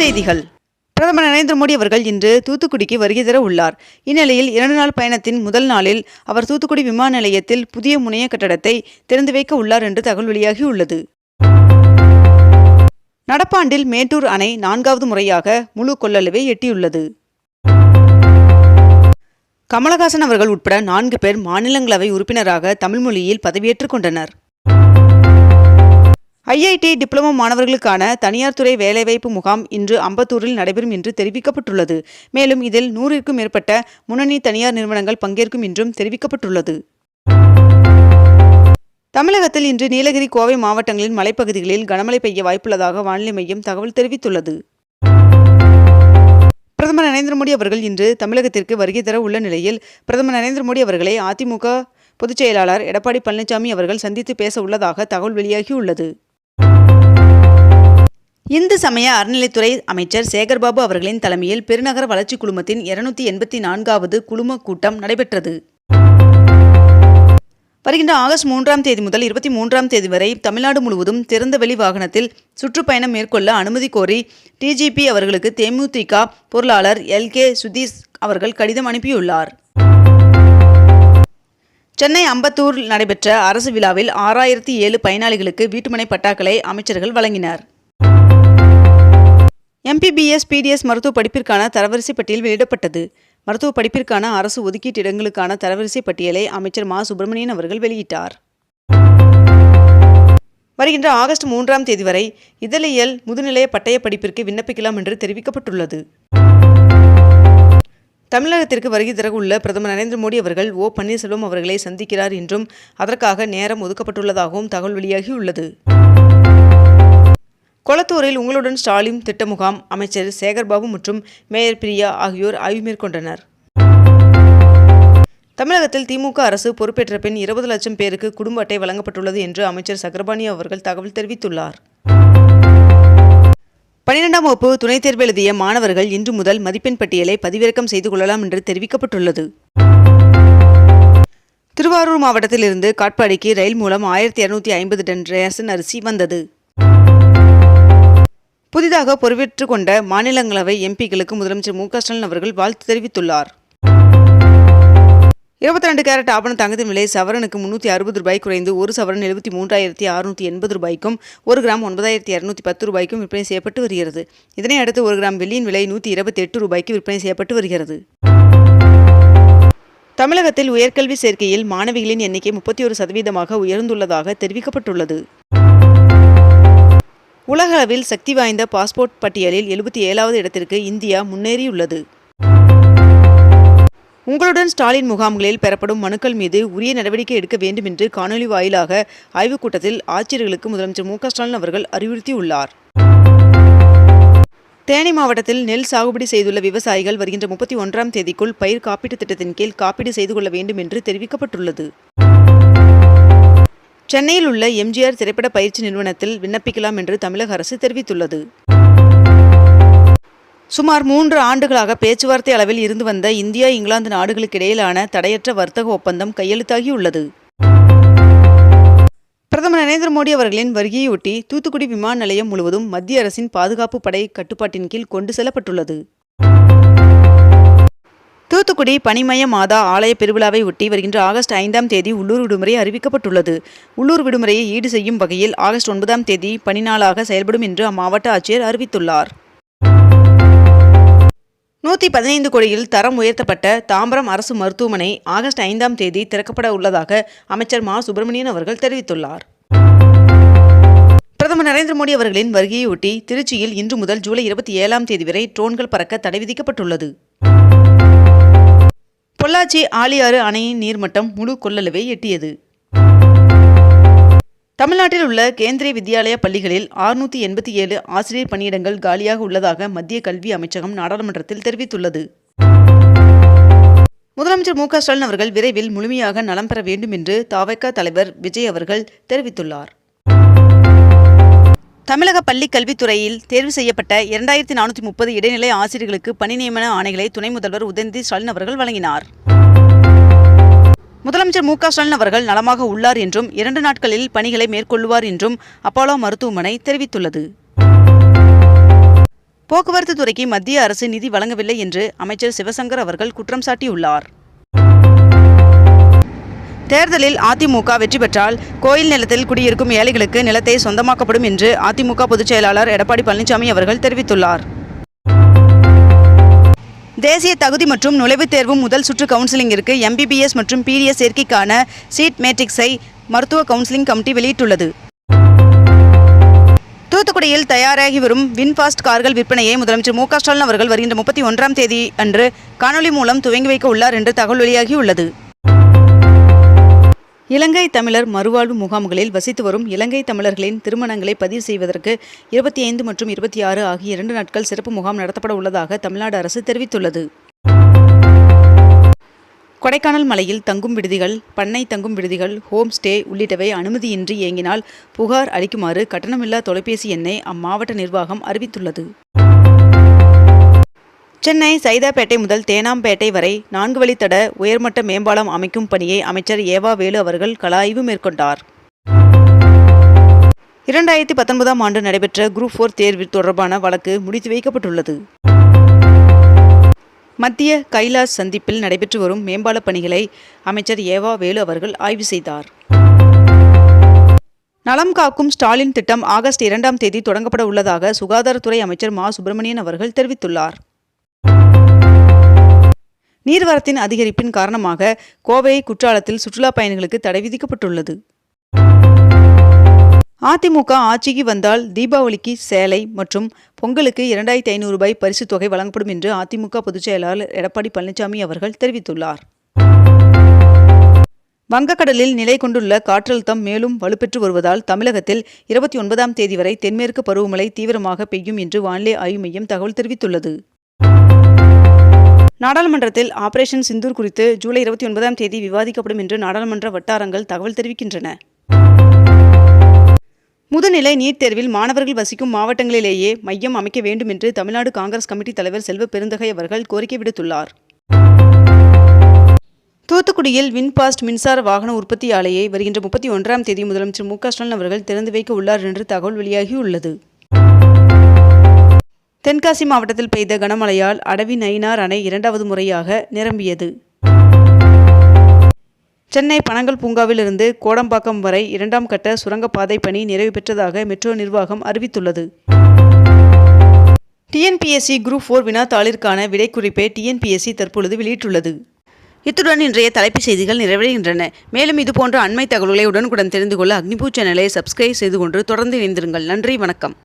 செய்திகள். பிரதமர் நரேந்திர மோடி அவர்கள் இன்று தூத்துக்குடிக்கு வருகை தர உள்ளார். இந்நிலையில் இரண்டு நாள் பயணத்தின் முதல் நாளில் அவர் தூத்துக்குடி விமான நிலையத்தில் புதிய முனைய கட்டடத்தை திறந்து வைக்க உள்ளார் என்று தகவல் வெளியாகியுள்ளது நடப்பாண்டில் மேட்டூர் அணை நான்காவது முறையாக முழு கொள்ளளவை எட்டியுள்ளது. கமலஹாசன் அவர்கள் உட்பட நான்கு பேர் மாநிலங்களவை உறுப்பினராக தமிழ் மொழியில் பதவியேற்றுக் கொண்டனர். ஐஐடி டிப்ளமோ மாணவர்களுக்கான தனியார் துறை வேலைவாய்ப்பு முகாம் இன்று அம்பத்தூரில் நடைபெறும் என்று தெரிவிக்கப்பட்டுள்ளது. மேலும் இதில் நூறிற்கும் மேற்பட்ட முன்னணி தனியார் நிறுவனங்கள் பங்கேற்கும் என்றும் தெரிவிக்கப்பட்டுள்ளது. தமிழகத்தில் இன்று நீலகிரி கோவை மாவட்டங்களின் மலைப்பகுதிகளில் கனமழை பெய்ய வாய்ப்புள்ளதாக வானிலை மையம் தகவல் தெரிவித்துள்ளது. பிரதமர் நரேந்திர மோடி அவர்கள் இன்று தமிழகத்திற்கு வருகை தர உள்ள நிலையில் பிரதமர் நரேந்திர மோடி அவர்களை அதிமுக பொதுச் செயலாளர் எடப்பாடி பழனிசாமி அவர்கள் சந்தித்து பேச உள்ளதாக தகவல் வெளியாகியுள்ளது. இந்து சமய அறநிலைத்துறை அமைச்சர் சேகர்பாபு அவர்களின் தலைமையில் பெருநகர வளர்ச்சி குழுமத்தின் இருநூத்தி எண்பத்தி நான்காவது குழும கூட்டம் நடைபெற்றது. வருகின்ற ஆகஸ்ட் மூன்றாம் தேதி முதல் இருபத்தி மூன்றாம் தேதி வரை தமிழ்நாடு முழுவதும் திறந்தவெளி வாகனத்தில் சுற்றுப்பயணம் மேற்கொள்ள அனுமதி கோரி டிஜிபி அவர்களுக்கு தேமுதிக பொருளாளர் எல் கே சுதீஷ் அவர்கள் கடிதம் அனுப்பியுள்ளார். சென்னை அம்பத்தூர் நடைபெற்ற அரசு விழாவில் ஆறாயிரத்தி ஏழு பயனாளிகளுக்கு வீட்டுமனை பட்டாக்களை அமைச்சர்கள் வழங்கினர். எம்பிபிஎஸ் பிடிஎஸ் மருத்துவ படிப்பிற்கான தரவரிசை பட்டியல் வெளியிடப்பட்டது. மருத்துவ படிப்பிற்கான அரசு ஒதுக்கீட்டு இடங்களுக்கான தரவரிசை பட்டியலை அமைச்சர் மா. சுப்பிரமணியன் அவர்கள் வெளியிட்டார். வருகின்ற ஆகஸ்ட் மூன்றாம் தேதி வரை இதழியல் முதுநிலைய பட்டய படிப்பிற்கு விண்ணப்பிக்கலாம் என்று தெரிவிக்கப்பட்டுள்ளது. தமிழகத்திற்கு வருகை தரவுள்ள உள்ள பிரதமர் நரேந்திர மோடி அவர்கள் ஓ. பன்னீர்செல்வம் அவர்களை சந்திக்கிறார் என்றும் அதற்காக நேரம் ஒதுக்கப்பட்டுள்ளதாகவும் தகவல் வெளியாகியுள்ளது. கொளத்தூரில் உங்களுடன் ஸ்டாலின் திட்ட முகாம் அமைச்சர் சேகர்பாபு மற்றும் மேயர் பிரியா ஆகியோர் ஆய்வு மேற்கொண்டனர். தமிழகத்தில் திமுக அரசு பொறுப்பேற்ற பின் இருபது லட்சம் பேருக்கு குடும்ப அட்டை வழங்கப்பட்டுள்ளது என்று அமைச்சர் சக்கரபாணி அவர்கள் தகவல் தெரிவித்துள்ளார். பன்னிரெண்டாம் வகுப்பு துணைத் தேர்வு எழுதிய மாணவர்கள் இன்று முதல் மதிப்பெண் பட்டியலை பதிவிறக்கம் செய்து கொள்ளலாம் என்று தெரிவிக்கப்பட்டுள்ளது. திருவாரூர் மாவட்டத்திலிருந்து காட்பாடிக்கு ரயில் மூலம் ஆயிரத்தி இருநூத்தி ஐம்பது டன் ரேசன் அரிசி வந்தது. புதிதாக பொறுப்பேற்றுக் கொண்ட மாநிலங்களவை எம்பிக்களுக்கு முதலமைச்சர் மு க ஸ்டாலின் அவர்கள் வாழ்த்து தெரிவித்துள்ளார். இருபத்தி ரெண்டு கேரட் ஆபண தங்கத்தின் விலை சவரனுக்கு முன்னூற்றி அறுபது ரூபாய் குறைந்து ஒரு சவரன் எழுபத்தி மூன்றாயிரத்தி அறுநூற்றி எண்பது ரூபாய்க்கும் ஒரு கிராம் ஒன்பதாயிரத்தி இரநூத்தி பத்து ரூபாய்க்கும் விற்பனை செய்யப்பட்டு வருகிறது. இதனை அடுத்து ஒரு கிராம் வெள்ளியின் விலை நூற்றி இருபத்தி எட்டு ரூபாய்க்கு விற்பனை செய்யப்பட்டு வருகிறது. தமிழகத்தில் உயர்கல்வி சேர்க்கையில் மாணவிகளின் எண்ணிக்கை முப்பத்தி ஒரு சதவீதமாக உயர்ந்துள்ளதாக தெரிவிக்கப்பட்டுள்ளது. உலகளவில் சக்தி வாய்ந்த பாஸ்போர்ட் பட்டியலில் எழுபத்தி ஏழாவது இடத்திற்கு இந்தியா முன்னேறியுள்ளது. உங்களுடன் ஸ்டாலின் முகாம்களில் பெறப்படும் மனுக்கள் மீது உரிய நடவடிக்கை எடுக்க வேண்டும் என்று காணொலி வாயிலாக ஆய்வுக் கூட்டத்தில் ஆட்சியர்களுக்கு முதலமைச்சர் மு ஸ்டாலின் அவர்கள் அறிவுறுத்தியுள்ளார். தேனி மாவட்டத்தில் நெல் சாகுபடி செய்துள்ள விவசாயிகள் வருகின்ற முப்பத்தி ஒன்றாம் தேதிக்குள் பயிர் காப்பீட்டுத் திட்டத்தின் கீழ் காப்பீடு செய்து கொள்ள வேண்டும் என்று தெரிவிக்கப்பட்டுள்ளது. சென்னையில் உள்ள எம்ஜிஆர் திரைப்பட பயிற்சி நிறுவனத்தில் விண்ணப்பிக்கலாம் என்று தமிழக அரசு தெரிவித்துள்ளது. சுமார் மூன்று ஆண்டுகளாக பேச்சுவார்த்தை அளவில் இருந்து வந்த இந்தியா இங்கிலாந்து நாடுகளுக்கு இடையிலான தடையற்ற வர்த்தக ஒப்பந்தம் கையெழுத்தாகியுள்ளது. பிரதமர் நரேந்திர மோடி அவர்களின் வருகையொட்டி தூத்துக்குடி விமான நிலையம் முழுவதும் மத்திய அரசின் பாதுகாப்பு படை கட்டுப்பாட்டின் கீழ் கொண்டு செல்லப்பட்டுள்ளது. தூத்துக்குடி பனிமய மாதா ஆலய பெருவிழாவை ஒட்டி வருகின்ற ஆகஸ்ட் ஐந்தாம் தேதி உள்ளூர் விடுமுறை அறிவிக்கப்பட்டுள்ளது. உள்ளூர் விடுமுறையை ஈடு செய்யும் வகையில் ஆகஸ்ட் ஒன்பதாம் தேதி பனிநாளாக செயல்படும் என்று அம்மாவட்ட ஆட்சியர் அறிவித்துள்ளார். நூற்றி பதினைந்து கோடியில் தரம் உயர்த்தப்பட்ட தாம்பரம் அரசு மருத்துவமனை ஆகஸ்ட் ஐந்தாம் தேதி திறக்கப்பட உள்ளதாக அமைச்சர் மா. சுப்பிரமணியன் அவர்கள் தெரிவித்துள்ளார். பிரதமர் நரேந்திர மோடி அவர்களின் வருகையொட்டி திருச்சியில் இன்று முதல் ஜூலை இருபத்தி ஏழாம் தேதி வரை ட்ரோன்கள் பறக்க தடை விதிக்கப்பட்டுள்ளது. பொள்ளாச்சி ஆழியாறு அணையின் நீர்மட்டம் முழு கொள்ளளவை எட்டியது. தமிழ்நாட்டில் உள்ள கேந்திரிய வித்யாலய பள்ளிகளில் ஆறுநூற்றி எண்பத்தி ஏழு ஆசிரியர் பணியிடங்கள் காலியாக உள்ளதாக மத்திய கல்வி அமைச்சகம் நாடாளுமன்றத்தில் தெரிவித்துள்ளது. முதலமைச்சர் மு க ஸ்டாலின் அவர்கள் விரைவில் முழுமையாக நலம் பெற வேண்டும் என்று தாவக தலைவர் விஜய் அவர்கள் தெரிவித்துள்ளார். தமிழக பள்ளி கல்வித்துறையில் தேர்வு செய்யப்பட்ட இரண்டாயிரத்தி நானூற்றி முப்பது இடைநிலை ஆசிரியர்களுக்கு பணி நியமன ஆணைகளை துணை முதல்வர் உதயநிதி ஸ்டாலின் அவர்கள் வழங்கினார். முதலமைச்சர் மு க ஸ்டாலின் அவர்கள் நலமாக உள்ளார் என்றும் இரண்டு நாட்களில் பணிகளை மேற்கொள்ளுவார் என்றும் அப்போலோ மருத்துவமனை தெரிவித்துள்ளது. போக்குவரத்து துறைக்கு மத்திய அரசு நிதி வழங்கவில்லை என்று அமைச்சர் சிவசங்கர் அவர்கள் குற்றம் சாட்டியுள்ளார். தேர்தலில் அதிமுக வெற்றி பெற்றால் கோயில் நிலத்தில் குடியிருக்கும் ஏழைகளுக்கு நிலத்தை சொந்தமாக்கப்படும் என்று அதிமுக பொதுச் செயலாளர் எடப்பாடி பழனிசாமி அவர்கள் தெரிவித்துள்ளார். தேசிய தகுதி மற்றும் நுழைவுத் தேர்வு முதல் சுற்று கவுன்சிலிங்கிற்கு எம்பிபிஎஸ் மற்றும் பிடிஎஸ் சேர்க்கைக்கான சீட் மேட்ரிக்ஸை மருத்துவ கவுன்சிலிங் கமிட்டி வெளியிட்டுள்ளது. தூத்துக்குடியில் தயாராகி வரும் வின்ஃபாஸ்ட் கார்கள் விற்பனையை முதலமைச்சர் மு க ஸ்டாலின் அவர்கள் வருகின்ற முப்பத்தி ஒன்றாம் தேதி அன்று காணொலி மூலம் துவங்கி வைக்க உள்ளார் என்று தகவல் வெளியாகியுள்ளது. இலங்கை தமிழர் மறுவாழ்வு முகாம்களில் வசித்து வரும் இலங்கை தமிழர்களின் திருமணங்களை பதிவு செய்வதற்கு இருபத்தி ஐந்து மற்றும் இருபத்தி ஆறு ஆகிய இரண்டு நாட்கள் சிறப்பு முகாம் நடத்தப்பட உள்ளதாக தமிழ்நாடு அரசு தெரிவித்துள்ளது. கொடைக்கானல் மலையில் தங்கும் விடுதிகள் பண்ணை தங்கும் விடுதிகள் ஹோம் ஸ்டே உள்ளிட்டவை அனுமதியின்றி இயங்கினால் புகார் அளிக்குமாறு கட்டணமில்லா தொலைபேசி எண்ணை அம்மாவட்ட நிர்வாகம் அறிவித்துள்ளது. சென்னை சைதாப்பேட்டை முதல் தேனாம்பேட்டை வரை நான்கு வழித்தட உயர்மட்ட மேம்பாலம் அமைக்கும் பணியை அமைச்சர் ஏவா வேலு அவர்கள் கலாய்வு மேற்கொண்டார். இரண்டாயிரத்தி பத்தொன்பதாம் ஆண்டு நடைபெற்ற குரூப் ஃபோர் தேர்வு தொடர்பான வழக்கு முடித்து வைக்கப்பட்டுள்ளது. மத்திய கைலாஷ் சந்திப்பில் நடைபெற்று வரும் மேம்பால பணிகளை அமைச்சர் ஏவா வேலு அவர்கள் ஆய்வு செய்தார். நலம் காக்கும் ஸ்டாலின் திட்டம் ஆகஸ்ட் இரண்டாம் தேதி தொடங்கப்பட உள்ளதாக சுகாதாரத்துறை அமைச்சர் மா சுப்பிரமணியன் அவர்கள் தெரிவித்துள்ளார். நீர்வரத்தின் அதிகரிப்பின் காரணமாக கோவை குற்றாலத்தில் சுற்றுலா பயணிகளுக்கு தடை விதிக்கப்பட்டுள்ளது. அதிமுக ஆட்சிக்கு வந்தால் தீபாவளிக்கு சேலை மற்றும் பொங்கலுக்கு இரண்டாயிரத்தி ஐநூறு ரூபாய் பரிசுத் தொகை வழங்கப்படும் என்று அதிமுக பொதுச் செயலாளர் எடப்பாடி பழனிசாமி அவர்கள் தெரிவித்துள்ளார். வங்கக்கடலில் நிலை கொண்டுள்ள காற்றழுத்தம் மேலும் வலுப்பெற்று வருவதால் தமிழகத்தில் இருபத்தி ஒன்பதாம் தேதி வரை தென்மேற்கு பருவமழை தீவிரமாக பெய்யும் என்று வானிலை ஆய்வு மையம் தகவல் தெரிவித்துள்ளது. நாடாளுமன்றத்தில் ஆபரேஷன் சிந்தூர் குறித்து ஜூலை இருபத்தி ஒன்பதாம் தேதி விவாதிக்கப்படும் என்று நாடாளுமன்ற வட்டாரங்கள் தகவல் தெரிவிக்கின்றன. முதுநிலை நீட் தேர்வில் மாணவர்கள் வசிக்கும் மாவட்டங்களிலேயே மையம் அமைக்க வேண்டும் என்று தமிழ்நாடு காங்கிரஸ் கமிட்டி தலைவர் செல்வ பெருந்தகை அவர்கள் கோரிக்கை விடுத்துள்ளார். தூத்துக்குடியில் வின்பாஸ்ட் மின்சார வாகன உற்பத்தி ஆலையை வருகின்ற முப்பத்தி ஒன்றாம் தேதி முதலமைச்சர் மு க ஸ்டாலின் அவர்கள் திறந்து வைக்க உள்ளார் என்று தகவல் வெளியாகியுள்ளது. தென்காசி மாவட்டத்தில் பெய்த கனமழையால் அடவி நயினார் அணை இரண்டாவது முறையாக நிரம்பியது. சென்னை பனங்கல் பூங்காவிலிருந்து கோடம்பாக்கம் வரை இரண்டாம் கட்ட சுரங்கப்பாதை பணி நிறைவு பெற்றதாக மெட்ரோ நிர்வாகம் அறிவித்துள்ளது. டிஎன்பிஎஸ்சி குரூப் ஃபோர் வினாத்தாளிற்கான விடைக்குறிப்பை டிஎன்பிஎஸ்சி தற்பொழுது வெளியிட்டுள்ளது. இத்துடன் இன்றைய தலைப்புச் செய்திகள் நிறைவடைகின்றன. மேலும் இதுபோன்ற அண்மை தகவல்களை உடனுக்குடன் தெரிந்து கொள்ள அக்னிபூ சேனலை சப்ஸ்கிரைப் செய்து கொண்டு தொடர்ந்து இணைந்திருங்கள். நன்றி வணக்கம்.